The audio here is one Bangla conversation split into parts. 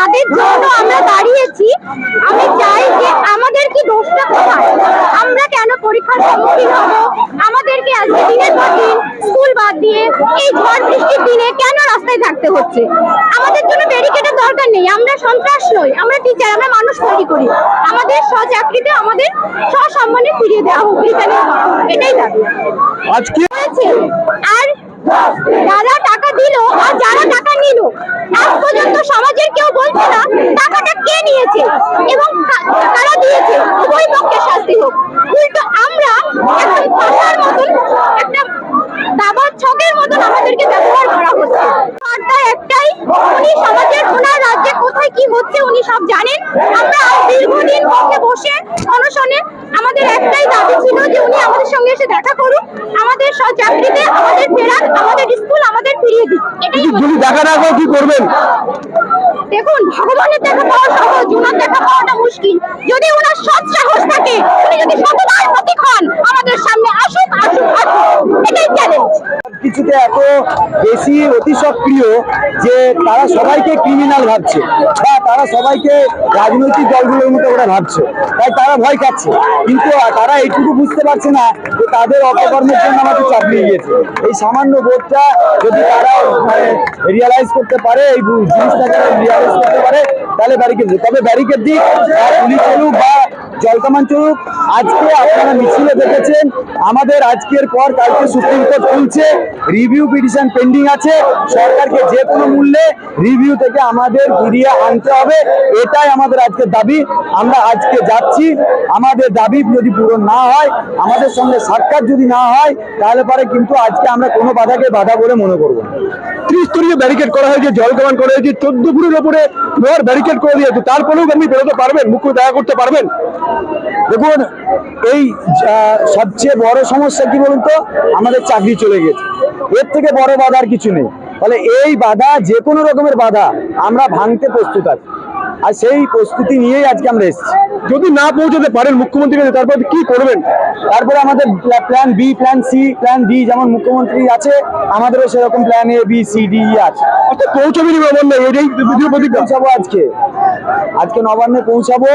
তাদের জন্য আমরা দাঁড়িয়েছি আমি চাই যে আমাদের কি দোষটা কোথায় আমরা কেন পরীক্ষার সম্মুখীন হব? আমাদেরকে আজকে দিনের পর দিন স্কুল বাদ দিয়ে এই ঝড় বৃষ্টির দিনে কেন রাস্তায় থাকতে হচ্ছে? আমাদের জন্য ব্যারিকেডের দরকার নেই আমরা সন্ত্রাস নই আমরা টিচার আমরা মানুষ তৈরি করি। আমাদের স্বচাকরিতে আমাদের সসম্মানে ফিরিয়ে দেওয়া হোক এটাই দাবি। আজকে আর যারা টাকা দিল আর যারা টাকা নিল, আজ পর্যন্ত সমাজের কেউ বলছে না টাকাটা কে নিয়েছে এবং কারা দিয়েছে? উভয় পক্ষে শাস্তি হোক। উল্টো আমরা এখন পাশার মতন, একটা দাবার ছকের মতন আমাদেরকে ব্যবহার করা হচ্ছে। বার্তা একটাই, উনি সমাজের ওনার কোথায় কি হচ্ছে উনি সব জানেন। আমরা আজ দীর্ঘদিন পক্ষে বসে অনশনে আমাদের একটাই দাবি ছিল যে উনি আমাদের সঙ্গে এসে দেখা করুন আমাদের সব চাকরিতে আমাদের ফেরান আমাদের স্কুল আমাদের ফিরিয়ে দিন এটাই যদি দেখা না কি করবেন? দেখুন ভগবানের দেখা পাওয়া সহজ ওনার দেখা পাওয়াটা মুশকিল। যদি ওনার সৎ সাহস থাকে উনি যদি শতবার প্রতীক হন আমাদের সামনে আসুন আসুন চ্যালেঞ্জ কিছুতে এত বেশি অতি সক্রিয় যে তারা সবাইকে ক্রিমিনাল ভাবছে বা তারা সবাইকে রাজনৈতিক দলগুলোর মতো ওরা ভাবছে। তাই তারা ভয় খাচ্ছে। কিন্তু তারা এইটুকু বুঝতে পারছে না যে তাদের অপকর্মের জন্য আমাদের চাপিয়ে গিয়েছে এই সামান্য বোধটা যদি তারা মানে রিয়ালাইজ করতে পারে, এই জিনিসটাকে রিয়ালাইজ করতে পারে, তাহলে ব্যারিকেড তবে ব্যারিকেড দিক পুলিশ বা জলকামান চলুক আজকে আপনারা মিছিলে দেখেছেন, আমাদের আজকের পর কালকে সুপ্রিম কোর্ট খুলছে, রিভিউ পিটিশন পেন্ডিং আছে, সরকারকে যে কোনো মূল্যে রিভিউ থেকে আমাদের ফিরিয়ে আনতে হবে, এটাই আমাদের আজকের দাবি। আমরা আজকে যাচ্ছি, আমাদের দাবি যদি পূরণ না হয়, আমাদের সঙ্গে সাক্ষাৎ যদি না হয়, তাহলে পরে কিন্তু আজকে আমরা কোনো বাধাকে বাধা বলে মনে করব না। ত্রিস্তরীয় ব্যারিকেড করা হয়েছে, জল কমান করা হয়েছে চোদ্দ ফুটের ওপরে লোহার ব্যারিকেড করে দিয়েছে। তারপরেও আপনি বেরোতে পারবেন মুখ্য দেখা করতে পারবেন। দেখুন, এই সবচেয়ে বড় সমস্যা কি বলুন তো? আমাদের চাকরি চলে গেছে। এর থেকে বড় বাধা আর কিছু নেই। ফলে এই বাধা যে কোনো রকমের বাধা, আমরা ভাঙতে প্রস্তুত আছি। আর সেই প্রস্তুতি নিয়েই আজকে আমরা এসেছি। যদি না পৌঁছাতে পারেন মুখ্যমন্ত্রী তারপর কি করবেন? তারপরে আমাদের plan B plan C plan D যেমন মুখ্যমন্ত্রী আছে আমাদেরও সেরকম plan A B C D E আছে। অর্থাৎ পৌঁছবেনি নবান্নে এটাই পৌঁছাবো আজকে। আজকে নবান্নে পৌঁছাবো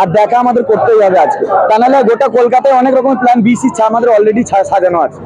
আর দেখা আমাদের করতেই হবে আজকে। তা নাহলে গোটা কলকাতায় অনেক রকম প্ল্যান বি সি আমাদের অলরেডি সাজানো আছে।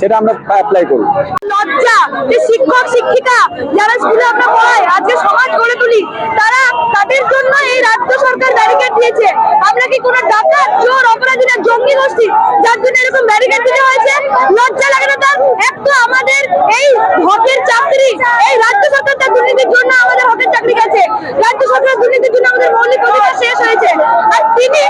সেটা আমরা অ্যাপ্লাই করব লজ্জা, যে শিক্ষক, শিক্ষিকা যারা স্কুলে আমরা পড়াই, আজকে সমাজ গড়ে তুলি, তারা তাদের জন্য এই রাজ্য সরকার ব্যারিকেড দিয়েছে। আমরা কি কোনো ডাকাত চোর অপরাধী না জঙ্গি গোষ্ঠী, যার জন্য এরকম ব্যারিকেড দিতে হয়েছে? লজ্জা লাগে না তার? একটু আমাদের এই হকের চাকরি, এই রাজ্য সরকার তার দুর্নীতির জন্য আমাদের হকের চাকরি গেছে। রাজ্য সরকার দুর্নীতির জন্য আমাদের মৌলিক অধিকার শেষ হয়েছে আর তিনি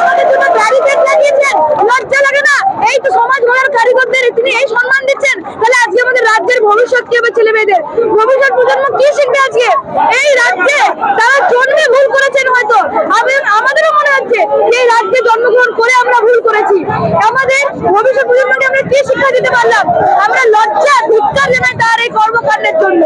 আমাদের জন্য ব্যারিকেড লাগিয়েছেন লজ্জা লাগে না এই তো সমাজ গড়ার কারিগরদের তিনি এই সম্মান দিচ্ছেন তাহলে আজকে আমাদের রাজ্যের ভবিষ্যৎ কি হবে ছেলে মেয়েদের ভবিষ্যৎ প্রজন্ম কি শিখবে আজকে? এই রাজ্যে তারা জন্মে ভুল করেছেন হয়তো। আমাদেরও মনে হচ্ছে এই রাজ্যে জন্মগ্রহণ করে আমরা ভুল করেছি। আমাদের ভবিষ্যৎ প্রজন্মকে আমরা কি শিক্ষা দিতে পারলাম? আমরা লজ্জা, ধিক্কার জানাই তার এই কর্মকাণ্ডের জন্য।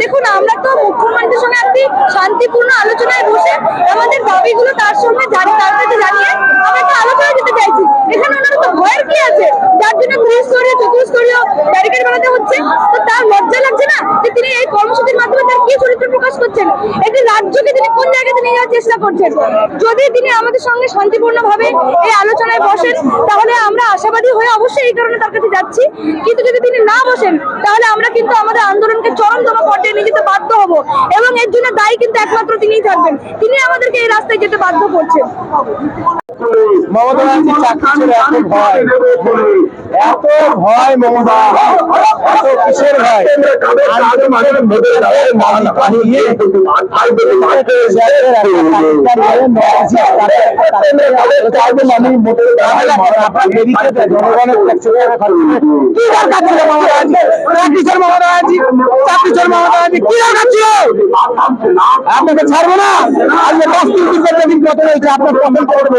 দেখুন, আমরা তো মুখ্যমন্ত্রীর সঙ্গে একটি শান্তিপূর্ণ আলোচনায় বসে আমাদের দাবিগুলো তার সঙ্গে জানি, তার জানিয়ে আমরা একটা আলোচনায় যেতে চাইছি এখানে ওনার তো ভয়ের কি আছে? যার জন্য ত্রিস্তরীয় চতুস্তরীয় ব্যারিকেড বানাতে হচ্ছে। তো তার লজ্জা লাগছে না যে তিনি এই কর্মসূচির মাধ্যমে তার কি চরিত্র প্রকাশ করছেন? একটি রাজ্যকে তিনি কোন জায়গাতে নিয়ে যাওয়ার চেষ্টা করছেন? যদি তিনি আমাদের সঙ্গে শান্তিপূর্ণ ভাবে এই আলোচনায় বসেন, তাহলে আমরা আশাবাদী হয়ে অবশ্যই এই কারণে তার কাছে যাচ্ছি। কিন্তু যদি তিনি না বসেন, তাহলে আমরা কিন্তু আমাদের আন্দোলনকে চরমতম পর্যায়ে নিয়ে যেতে বাধ্য হব। এবং এর জন্য দায়ী কিন্তু একমাত্র তিনিই থাকবেন। তিনি আমাদেরকে এই রাস্তায় যেতে বাধ্য করছেন। মমতা ব্যানার্জি চাকরি ছেড়ে এত ভয়। এত ভয় মমতা। এত কিসের ভয়? আপনাকে ছাড়বো না? আজকে দশ দিন দিন করতে দিন কত রয়েছে আপনার পছন্দ করবে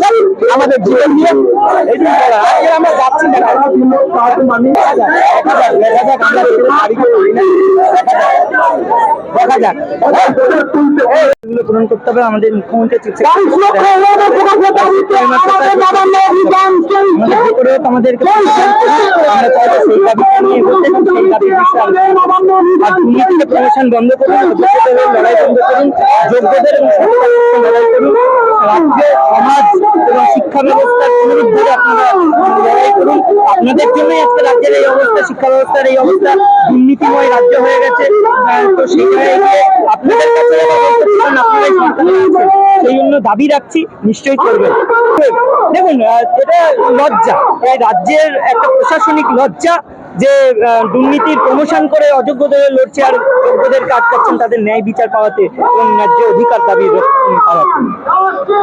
স্যার আমাদের জীবন নিয়ে। আজকে আমরা যাচ্ছি দেখা যাক, দেখা দেখা যাক, আমরা দেখা যাক, এগুলো পূরণ করতে হবে আমাদের মুখ্যমন্ত্রী আমাদেরকে প্রমোশন বন্ধ করুন লড়াই বন্ধ করুন যোগ্যদের লড়াই করুন। শিক্ষা ব্যবস্থার আপনাদের জন্যই আজকে রাজ্যের এই অবস্থা শিক্ষা ব্যবস্থার এই অবস্থা দুর্নীতিময় রাজ্য হয়ে গেছে। তো গিয়ে আপনাদের কাছে সেই জন্য দাবি রাখছি, নিশ্চয়ই করবেন। দেখুন এটা লজ্জা। রাজ্যের একটা প্রশাসনিক লজ্জা যে দুর্নীতির প্রমোশন করে অযোগ্যদের লড়ছে আর কাজ করছেন তাদের ন্যায় বিচার পাওয়াতে এবং ন্যায্য অধিকার দাবি পাওয়াতে